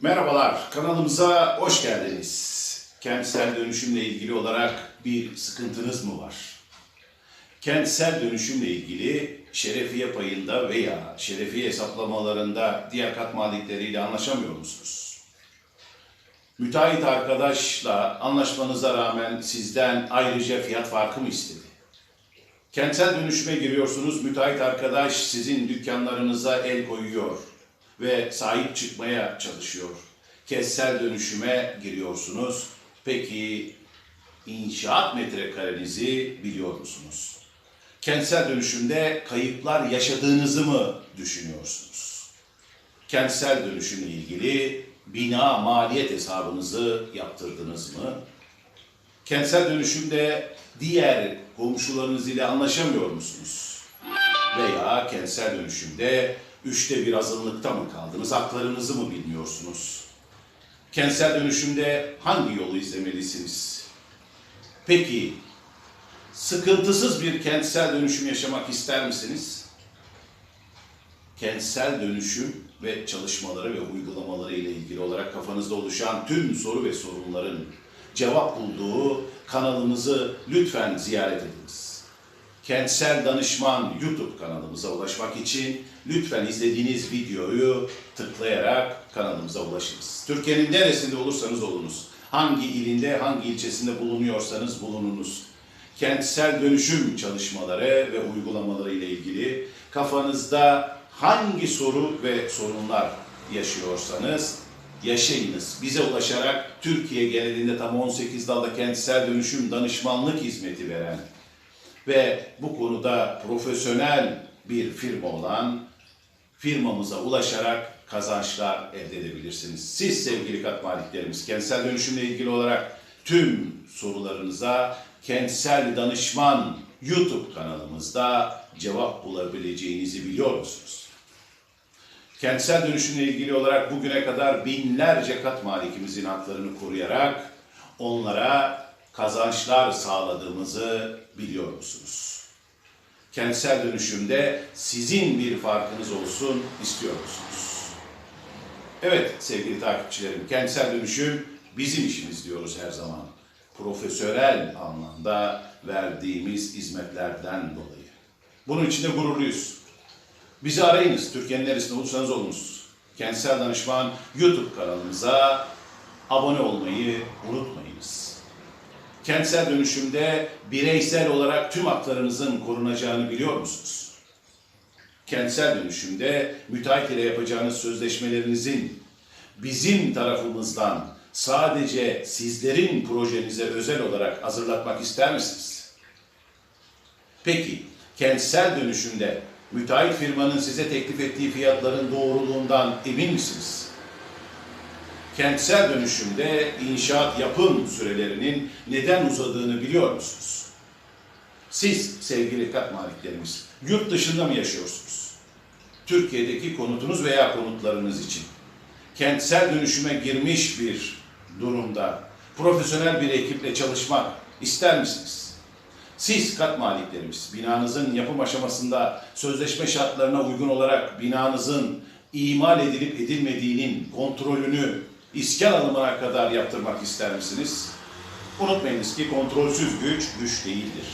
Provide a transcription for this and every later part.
Merhabalar, kanalımıza hoş geldiniz. Kentsel dönüşümle ilgili olarak bir sıkıntınız mı var? Kentsel dönüşümle ilgili şerefiye payında veya şerefiye hesaplamalarında diğer kat malikleriyle anlaşamıyor musunuz? Müteahhit arkadaşla anlaşmanıza rağmen sizden ayrıca fiyat farkı mı istedi? Kentsel dönüşüme giriyorsunuz, müteahhit arkadaş sizin dükkanlarınıza el koyuyor ve sahip çıkmaya çalışıyor. Kentsel dönüşüme giriyorsunuz. Peki inşaat metrekarenizi biliyor musunuz? Kentsel dönüşümde kayıplar yaşadığınızı mı düşünüyorsunuz? Kentsel dönüşümle ilgili bina maliyet hesabınızı yaptırdınız mı? Kentsel dönüşümde diğer komşularınız ile anlaşamıyor musunuz? Veya kentsel dönüşümde üçte bir azınlıkta mı kaldınız, haklarınızı mı bilmiyorsunuz? Kentsel dönüşümde hangi yolu izlemelisiniz? Peki, sıkıntısız bir kentsel dönüşüm yaşamak ister misiniz? Kentsel dönüşüm ve çalışmaları ve uygulamaları ile ilgili olarak kafanızda oluşan tüm soru ve sorunların cevap bulduğu kanalımızı lütfen ziyaret ediniz. Kentsel Danışman YouTube kanalımıza ulaşmak için lütfen izlediğiniz videoyu tıklayarak kanalımıza ulaşınız. Türkiye'nin neresinde olursanız olunuz, hangi ilinde, hangi ilçesinde bulunuyorsanız bulununuz. Kentsel dönüşüm çalışmaları ve uygulamaları ile ilgili kafanızda hangi soru ve sorunlar yaşıyorsanız yaşayınız. Bize ulaşarak Türkiye genelinde tam 18 dalda kentsel dönüşüm danışmanlık hizmeti veren ve bu konuda profesyonel bir firma olan firmamıza ulaşarak kazançlar elde edebilirsiniz. Siz sevgili kat maliklerimiz kentsel dönüşümle ilgili olarak tüm sorularınıza Kentsel Danışman YouTube kanalımızda cevap bulabileceğinizi biliyor musunuz? Kentsel dönüşümle ilgili olarak bugüne kadar binlerce kat malikimizin haklarını koruyarak onlara kazançlar sağladığımızı biliyor musunuz? Kentsel dönüşümde sizin bir farkınız olsun istiyor musunuz? Evet sevgili takipçilerim, kentsel dönüşüm bizim işimiz diyoruz her zaman. Profesyonel anlamda verdiğimiz hizmetlerden dolayı. Bunun için de gururluyuz. Bizi arayınız. Türkiye'nin neresinde olursanız olunuz. Kentsel Danışman YouTube kanalımıza abone olmayı unutmayınız. Kentsel dönüşümde bireysel olarak tüm haklarınızın korunacağını biliyor musunuz? Kentsel dönüşümde müteahhit ile yapacağınız sözleşmelerinizin bizim tarafımızdan sadece sizlerin projenize özel olarak hazırlatmak ister misiniz? Peki, kentsel dönüşümde müteahhit firmanın size teklif ettiği fiyatların doğruluğundan emin misiniz? Kentsel dönüşümde inşaat yapım sürelerinin neden uzadığını biliyor musunuz? Siz sevgili kat maliklerimiz yurt dışında mı yaşıyorsunuz? Türkiye'deki konutunuz veya konutlarınız için kentsel dönüşüme girmiş bir durumda profesyonel bir ekiple çalışmak ister misiniz? Siz kat maliklerimiz binanızın yapım aşamasında sözleşme şartlarına uygun olarak binanızın imal edilip edilmediğinin kontrolünü iskan alımına kadar yaptırmak ister misiniz? Unutmayınız ki kontrolsüz güç güç değildir.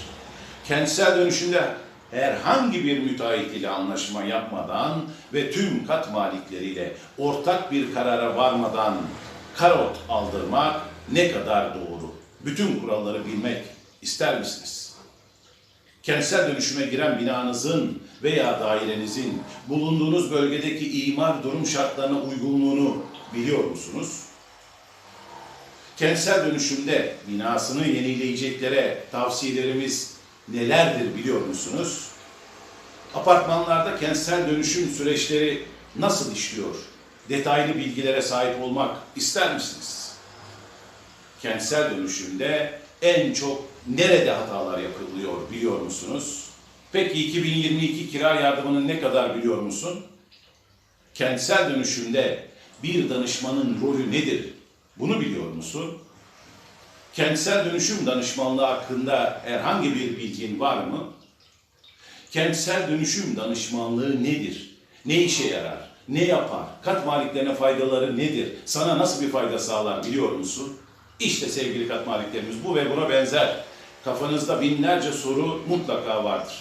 Kentsel dönüşümde herhangi bir müteahhit ile anlaşma yapmadan ve tüm kat malikleriyle ortak bir karara varmadan karot aldırmak ne kadar doğru? Bütün kuralları bilmek ister misiniz? Kentsel dönüşüme giren binanızın veya dairenizin bulunduğunuz bölgedeki imar durum şartlarına uygunluğunu biliyor musunuz? Kentsel dönüşümde binasını yenileyeceklere tavsiyelerimiz nelerdir biliyor musunuz? Apartmanlarda kentsel dönüşüm süreçleri nasıl işliyor? Detaylı bilgilere sahip olmak ister misiniz? Kentsel dönüşümde en çok nerede hatalar yapılıyor biliyor musunuz? Peki 2022 kira yardımının ne kadar biliyor musun? Kentsel dönüşümde bir danışmanın rolü nedir? Bunu biliyor musun? Kentsel dönüşüm danışmanlığı hakkında herhangi bir bilgin var mı? Kentsel dönüşüm danışmanlığı nedir? Ne işe yarar? ne yapar? Kat maliklerine faydaları nedir? Sana nasıl bir fayda sağlar biliyor musun? İşte sevgili kat maliklerimiz bu ve buna benzer kafanızda binlerce soru mutlaka vardır.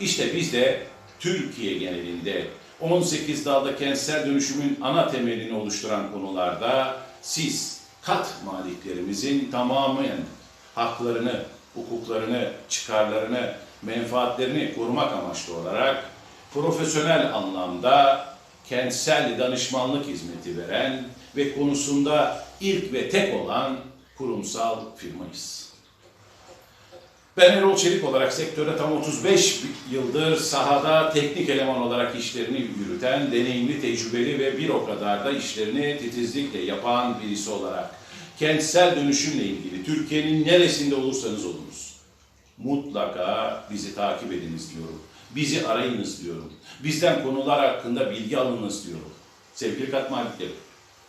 İşte biz de Türkiye genelinde 18 dalda kentsel dönüşümün ana temelini oluşturan konularda siz kat maliklerimizin tamamen haklarını, hukuklarını, çıkarlarını, menfaatlerini korumak amaçlı olarak profesyonel anlamda kentsel danışmanlık hizmeti veren ve konusunda ilk ve tek olan kurumsal firmayız. Ben Erol Çelik olarak sektöre tam 35 yıldır sahada teknik eleman olarak işlerini yürüten, deneyimli, tecrübeli ve bir o kadar da işlerini titizlikle yapan birisi olarak kentsel dönüşümle ilgili Türkiye'nin neresinde olursanız olunuz mutlaka bizi takip ediniz diyorum. Bizi arayınız diyorum. Bizden konular hakkında bilgi alınız diyorum. Sevgili katmaliklerim,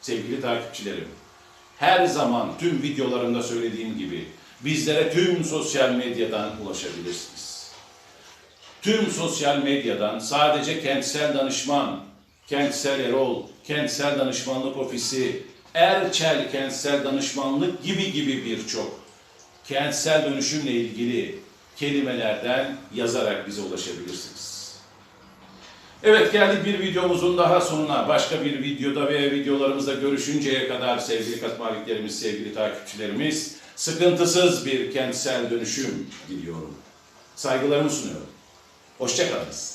sevgili takipçilerim, her zaman tüm videolarımda söylediğim gibi bizlere tüm sosyal medyadan ulaşabilirsiniz. Tüm sosyal medyadan sadece kentsel danışman, kentsel Erol, kentsel danışmanlık ofisi, Erçel kentsel danışmanlık gibi gibi birçok kentsel dönüşümle ilgili kelimelerden yazarak bize ulaşabilirsiniz. Evet geldik bir videomuzun daha sonuna. Başka bir videoda ve videolarımızda görüşünceye kadar sevgili katmaliklerimiz, sevgili takipçilerimiz sıkıntısız bir kentsel dönüşüm diliyorum. Saygılarımı sunuyorum. Hoşçakalınız.